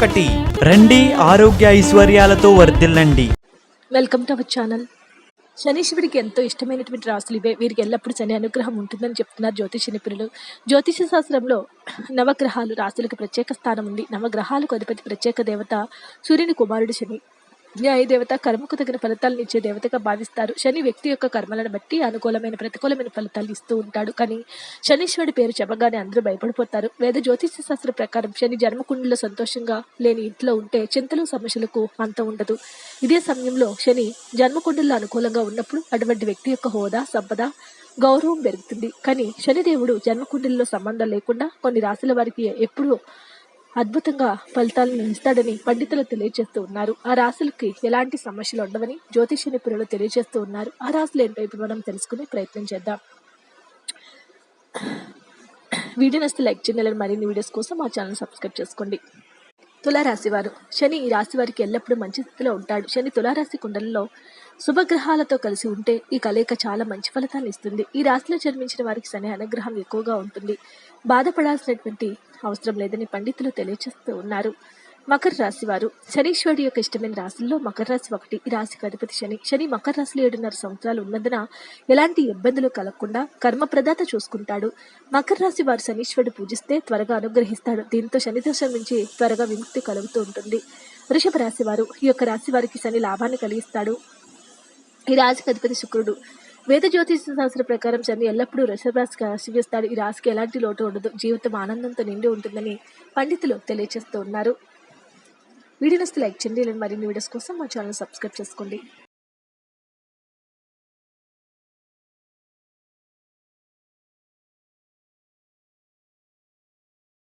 ఒకటి. రండి ఆరోగ్య ఐశ్వర్యాలతో వర్ధిల్లండి. వెల్కమ్ టు అవర్ ఛానల్ శనీశ్వరుడికి ఎంతో ఇష్టమైనటువంటి రాసులు ఇవే. వీరికి ఎల్లప్పుడూ శని అనుగ్రహం ఉంటుందని చెప్తున్నారు జ్యోతిష నిపుణులు. జ్యోతిష శాస్త్రంలో నవగ్రహాలు రాసులకు ప్రత్యేక స్థానం ఉంది. నవగ్రహాలకు అధిపతి ప్రత్యేక దేవత సూర్యుని కుమారుడు శని. న్యాయ దేవత కర్మకు తగిన ఫలితాలను ఇచ్చే దేవతగా భావిస్తారు. శని వ్యక్తి యొక్క కర్మలను బట్టి అనుకూలమైన ప్రతికూలమైన ఫలితాలు ఇస్తూ ఉంటాడు. కానీ శనీశ్వరుడి పేరు చెప్పగానే అందరూ భయపడిపోతారు. వేద జ్యోతిష శాస్త్ర ప్రకారం శని జన్మకుండలో సంతోషంగా లేని ఇంట్లో ఉంటే చింతలు సమస్యలకు అంత ఉండదు. ఇదే సమయంలో శని జన్మకుండల్లో అనుకూలంగా ఉన్నప్పుడు అటువంటి వ్యక్తి యొక్క హోదా సంపద గౌరవం పెరుగుతుంది. కానీ శనిదేవుడు జన్మకుండలిలో సంబంధం లేకుండా కొన్ని రాశుల వారికి ఎప్పుడూ అద్భుతంగా ఫలితాలను ఇస్తాడని పండితులు తెలియజేస్తూ ఉన్నారు. ఆ రాశులకి ఎలాంటి సమస్యలు ఉండవని జ్యోతిష నిపుణులు తెలియజేస్తూ ఉన్నారు. ఆ రాశులు ఏంటో ఇప్పుడు మనం తెలుసుకునే ప్రయత్నం చేద్దాం. వీడియో నస్తే లైక్ చేయాలని మరిన్ని వీడియోస్ కోసం మా ఛానల్ సబ్స్క్రైబ్ చేసుకోండి. తులారాశివారు శని ఈ రాశి వారికి ఎల్లప్పుడూ మంచి స్థితిలో ఉంటాడు. శని తులారాశి కుండలలో శుభగ్రహాలతో కలిసి ఉంటే ఈ కలయిక చాలా మంచి ఫలితాన్ని ఇస్తుంది. ఈ రాశిలో జన్మించిన వారికి శని అనుగ్రహం ఎక్కువగా ఉంటుంది. బాధపడాల్సినటువంటి అవసరం లేదని పండితులు తెలియజేస్తూ ఉన్నారు. మకర రాశి వారు. శనీశ్వరుడు యొక్క ఇష్టమైన రాశుల్లో మకర రాశి ఒకటి. ఈ రాశికి అధిపతి శని. శని మకర రాశిలో ఏడున్నర సంవత్సరాలు ఉన్నందున ఎలాంటి ఇబ్బందులు కలగకుండా కర్మ ప్రదాత చూసుకుంటాడు. మకర రాశి వారు శనీశ్వరుడు పూజిస్తే త్వరగా అనుగ్రహిస్తాడు. దీంతో శని నుంచి త్వరగా విముక్తి కలుగుతూ ఉంటుంది. వృషభ రాశి వారు. ఈ యొక్క రాశి వారికి శని లాభాన్ని కలిగిస్తాడు. ఈ రాశికి అధిపతి శుక్రుడు. వేద జ్యోతిష శాస్త్ర ప్రకారం శని ఎల్లప్పుడూ వృషభ రాశికి ఆశీర్వదిస్తాడు ఈ రాశికి ఎలాంటి లోటు ఉండదు. జీవితం ఆనందంతో నిండి ఉంటుందని పండితులు తెలియజేస్తూ ఉన్నారు. వీడియో నస్తే లైక్ చేయండి. ఇలాంటి మరిన్ని వీడియోస్ కోసం మా ఛానల్ సబ్స్క్రైబ్ చేసుకోండి.